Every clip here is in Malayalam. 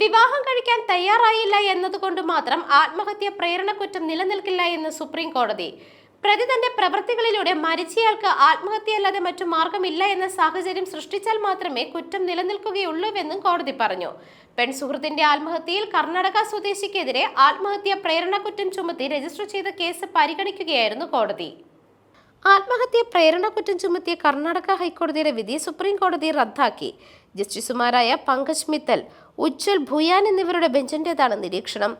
വിവാഹം കഴിക്കാൻ തയ്യാറായില്ല എന്നതുകൊണ്ട് മാത്രം ആത്മഹത്യ പ്രേരണ കുറ്റം നിലനിൽക്കില്ല എന്ന് സുപ്രീം കോടതി. പ്രതി തന്റെ പ്രവൃത്തികളിലൂടെ മരിച്ചയാൾക്ക് ആത്മഹത്യയല്ലാതെ മറ്റു മാർഗമില്ല എന്ന സാഹചര്യം സൃഷ്ടിച്ചാൽ മാത്രമേ കുറ്റം നിലനിൽക്കുകയുള്ളൂവെന്നും കോടതി പറഞ്ഞു. പെൺസുഹൃത്തിന്റെ ആത്മഹത്യയിൽ കർണാടക സ്വദേശിക്കെതിരെ ആത്മഹത്യ പ്രേരണ കുറ്റം ചുമത്തി രജിസ്റ്റർ ചെയ്ത കേസ് പരിഗണിക്കുകയായിരുന്നു കോടതി. ആത്മഹത്യ പ്രേരണ കുറ്റം ചുമത്തിയ കർണാടക ഹൈക്കോടതിയുടെ വിധി സുപ്രീം കോടതി റദ്ദാക്കി. ജസ്റ്റിസുമാരായ പങ്കജ് മിത്തൽ ഉജ്ജൽ ഭുയാൻ എന്നിവരുടെ ബെഞ്ചിന്റേതാണ് നിരീക്ഷണം.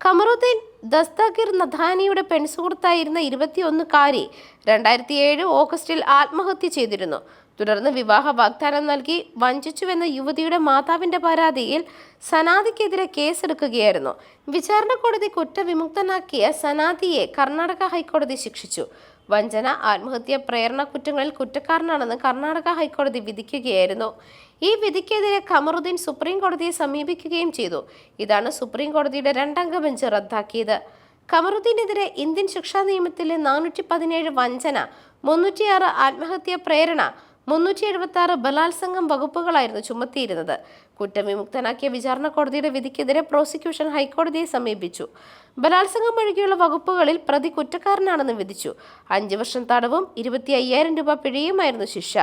കമറുദ്ദീൻ ദസ്താഗിർ നഥാനിയുടെ പെൺസുഹൃത്തായിരുന്ന ഇരുപത്തിയൊന്നുകാരി രണ്ടായിരത്തി ഏഴ് ഓഗസ്റ്റിൽ ആത്മഹത്യ ചെയ്തിരുന്നു. തുടർന്ന് വിവാഹ വാഗ്ദാനം നൽകി വഞ്ചിച്ചുവെന്ന യുവതിയുടെ മാതാവിന്റെ പരാതിയിൽ സനാദിക്കെതിരെ കേസെടുക്കുകയായിരുന്നു. വിചാരണ കോടതി കുറ്റവിമുക്തനാക്കിയ സനാദിയെ കർണാടക ഹൈക്കോടതി ശിക്ഷിച്ചു. വഞ്ചന ആത്മഹത്യ പ്രേരണ കുറ്റങ്ങളിൽ കുറ്റക്കാരനാണെന്ന് കർണാടക ഹൈക്കോടതി വിധിക്കുകയായിരുന്നു. ഈ വിധിക്കെതിരെ ഖമറുദ്ദീൻ സുപ്രീം കോടതിയെ സമീപിക്കുകയും ചെയ്തു. ഇതാണ് സുപ്രീം കോടതിയുടെ രണ്ടംഗ ബെഞ്ച് റദ്ദാക്കിയത്. ഖമറുദ്ദീനെതിരെ ഇന്ത്യൻ ശിക്ഷാ നിയമത്തിലെ നാനൂറ്റി പതിനേഴ് വഞ്ചന മുന്നൂറ്റിയാറ് ആത്മഹത്യ പ്രേരണ മുന്നൂറ്റി എഴുപത്തി ആറ് ബലാത്സംഗം വകുപ്പുകളായിരുന്നു ചുമത്തിയിരുന്നത്. കുറ്റവിമുക്തനാക്കിയ വിചാരണ കോടതിയുടെ വിധിക്കെതിരെ പ്രോസിക്യൂഷൻ ഹൈക്കോടതിയെ സമീപിച്ചു. ബലാത്സംഗം ഒഴികെയുള്ള വകുപ്പുകളിൽ പ്രതി കുറ്റക്കാരനാണെന്ന് വിധിച്ചു. അഞ്ചു വർഷം തടവും ഇരുപത്തി അയ്യായിരം രൂപ പിഴയുമായിരുന്നു ശിക്ഷ.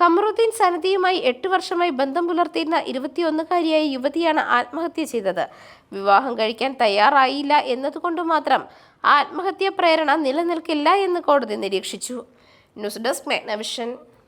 കമറുദ്ദീൻ സനദിയുമായി എട്ട് വർഷമായി ബന്ധം പുലർത്തിയിരുന്ന ഇരുപത്തിയൊന്നുകാരിയായ യുവതിയാണ് ആത്മഹത്യ ചെയ്തത്. വിവാഹം കഴിക്കാൻ തയ്യാറായില്ല എന്നതുകൊണ്ട് മാത്രം ആത്മഹത്യാ പ്രേരണ നിലനിൽക്കില്ല എന്ന് കോടതി നിരീക്ഷിച്ചു. News desk മെഗ്നവിഷൻ